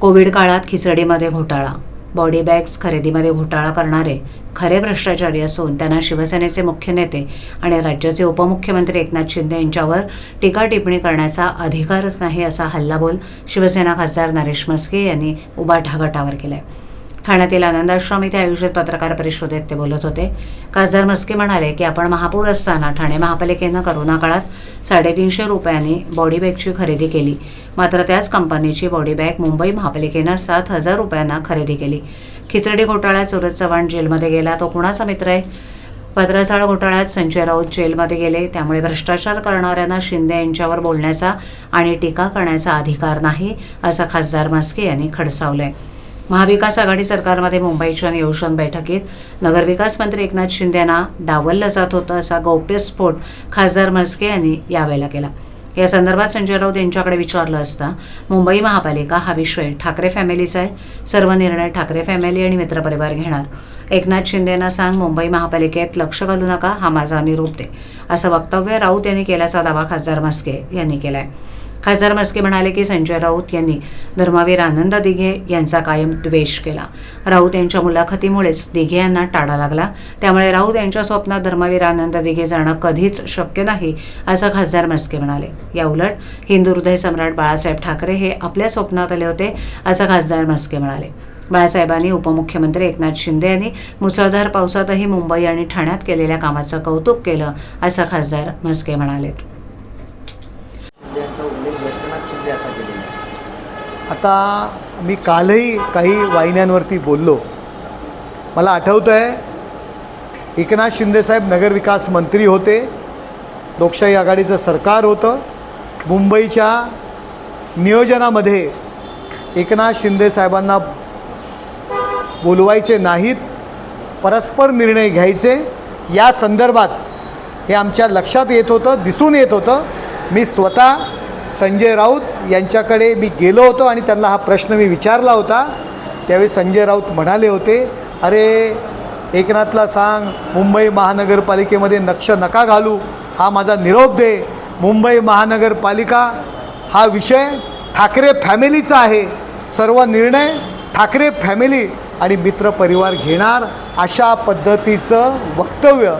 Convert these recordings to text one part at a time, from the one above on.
Covid काळात खिचडीमध्ये घोटाळा. बॉडी बॅग्स खरेदीमध्ये घोटाळा करणारे खरे भ्रष्टाचारी असून त्यांना शिवसेनेचे मुख्य नेते आणि राज्याचे उपमुख्यमंत्री एकनाथ शिंदे यांच्यावर टीका टिप्पणी करण्याचा अधिकारच नाही असा हल्लाबोल शिवसेना खासदार नरेश म्हस्के यांनी उबाठा गटावर आहे ठाण्यातील आनंदाश्रम इथे आयोजित पत्रकार परिषदेत ते बोलत होते. खासदार मस्के म्हणाले की आपण महापौर असताना ठाणे महापालिकेनं करोना काळात साडेतीनशे रुपयांनी बॉडी बॅगची खरेदी केली. मात्र त्याच कंपनीची बॉडी बॅग मुंबई महापालिकेनं सात हजार रुपयांना खरेदी केली. खिचडी घोटाळ्यात सुरज चव्हाण जेलमध्ये गेला. तो कुणाचा मित्र आहे? पत्रसाळ घोटाळ्यात संजय राऊत जेलमध्ये गेले. त्यामुळे भ्रष्टाचार करणाऱ्यांना शिंदे यांच्यावर बोलण्याचा आणि टीका करण्याचा अधिकार नाही असं खासदार मस्के यांनी खडसावलं आहे महाविकास आघाडी सरकारमध्ये मुंबईच्या नियोजन बैठकीत नगरविकास मंत्री एकनाथ शिंदे यांना डावललं जात होतं असा गौप्यस्फोट खासदार म्हस्के यांनी यावेळेला केला. या संदर्भात संजय राऊत यांच्याकडे विचारलं असता मुंबई महापालिका हा विषय ठाकरे फॅमिलीचा आहे. सर्व निर्णय ठाकरे फॅमिली आणि मित्रपरिवार घेणार. एकनाथ शिंदेना सांग मुंबई महापालिकेत लक्ष घालू नका हा माझा निरोप दे. असं वक्तव्य राऊत यांनी केल्याचा दावा खासदार म्हस्के यांनी केला आहे खासदार मस्के म्हणाले की संजय राऊत यांनी धर्मवीर आनंद दिघे यांचा कायम द्वेष केला. राऊत यांच्या मुलाखतीमुळेच दिघे यांना टाळा लागला. त्यामुळे राऊत यांच्या स्वप्नात धर्मवीर आनंद दिघे जाणं कधीच शक्य नाही असं खासदार मस्के म्हणाले. या उलट हिंदू हृदय सम्राट बाळासाहेब ठाकरे हे आपल्या स्वप्नात आले होते असं खासदार मस्के म्हणाले. बाळासाहेबांनी उपमुख्यमंत्री एकनाथ शिंदे यांनी मुसळधार पावसातही मुंबई आणि ठाण्यात केलेल्या कामाचं कौतुक केलं असं खासदार म्हस्के म्हणालेत यांचा उल्लेख वैष्णवनाथ शिंदे असा केलेला आहे आता मी कालही काही वाहिन्यांवरती बोललो. मला आठवतं आहे एकनाथ शिंदेसाहेब नगरविकास मंत्री होते. लोकशाही आघाडीचं सरकार होतं. मुंबईच्या नियोजनामध्ये एकनाथ शिंदेसाहेबांना बोलवायचे नाहीत परस्पर निर्णय घ्यायचे. या संदर्भात हे आमच्या लक्षात येत होतं दिसून येत होतं. मी स्वतः संजय राऊत यांच्याकडे मी गेलो होतो आणि त्यांना हा प्रश्न मी विचारला होता. त्यावेळी संजय राऊत म्हणाले होते अरे एकनाथला सांग मुंबई महानगरपालिकेमध्ये नक्ष नका घालू हा माझा निरोप दे. मुंबई महानगरपालिका हा विषय ठाकरे फॅमिलीचा आहे. सर्व निर्णय ठाकरे फॅमिली आणि मित्रपरिवार घेणार अशा पद्धतीचं वक्तव्य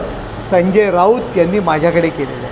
संजय राऊत यांनी माझ्याकडे केलेलं आहे.